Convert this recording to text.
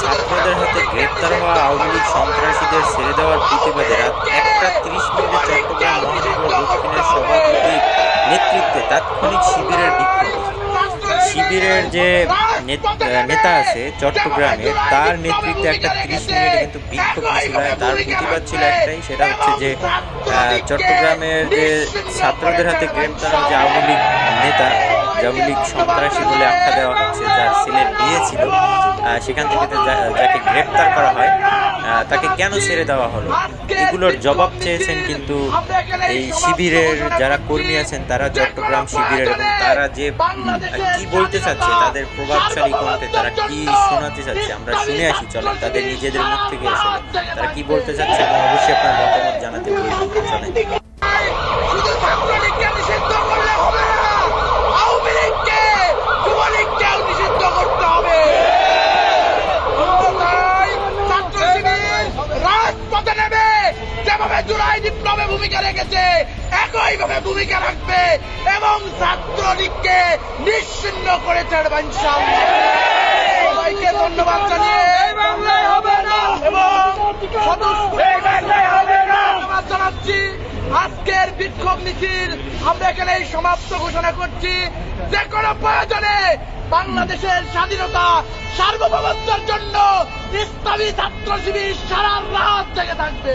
গ্রেপ্তার হওয়া আওয়ামী লীগ সন্ত্রাসীদের ছেড়ে দেওয়ার প্রতিবাদে রাত একটা তিরিশ মিনিটে চট্টগ্রাম মহানগর দক্ষিণের সভাপতির নেতৃত্বে তাৎক্ষণিক শিবিরের বিক্ষোভ। শিবিরের যে নেত- আছে চট্টগ্রামের তার নেতৃত্বে একটা তিরিশ মিনিটে কিন্তু বিক্ষোভ মিছিল হয়। তার প্রতিবাদ ছিল একটাই, সেটা হচ্ছে যে চট্টগ্রামের যে ছাত্রদের হাতে গ্রেপ্তার যে আওয়ামী লীগ নেতা আওয়ামী লীগ সন্ত্রাসী বলে আখ্যা দেওয়া হচ্ছে, যার ছেলের বিয়ে ছিল সেখান থেকে যাকে গ্রেপ্তার করা হয় তাকে কেন ছেড়ে দেওয়া হলো? এগুলোর জবাব চেয়েছেন কিন্তু এই শিবিরের যারা কর্মী আছেন, তারা চট্টগ্রাম শিবিরের এবং তারা যে কি বলতে চাচ্ছে, তাদের প্রভাবশালী কণ্ঠে তারা কি শোনাতে চাচ্ছে, আমরা শুনে আসি, চলেন, তাদের নিজেদের মুখ থেকে আসলে তারা কি বলতে চাচ্ছে এবং অবশ্যই আপনার মতামত জানাতে বলবেন ভূমিকা রেখেছে একইভাবে ভূমিকা রাখবে এবং ছাত্রলীগকে নিশ্চিন্ন করে ছাড়বে সবাইকে ধন্যবাদ জানিয়ে এবং জানাচ্ছি। আজকের বিক্ষোভ মিছিল আমরা এখানে সমাপ্ত ঘোষণা করছি। যে কোনো প্রয়োজনে বাংলাদেশের স্বাধীনতা সার্বভৌমত্বের জন্য ইসলামী ছাত্র শিবির সারা রাত জেগে থাকবে।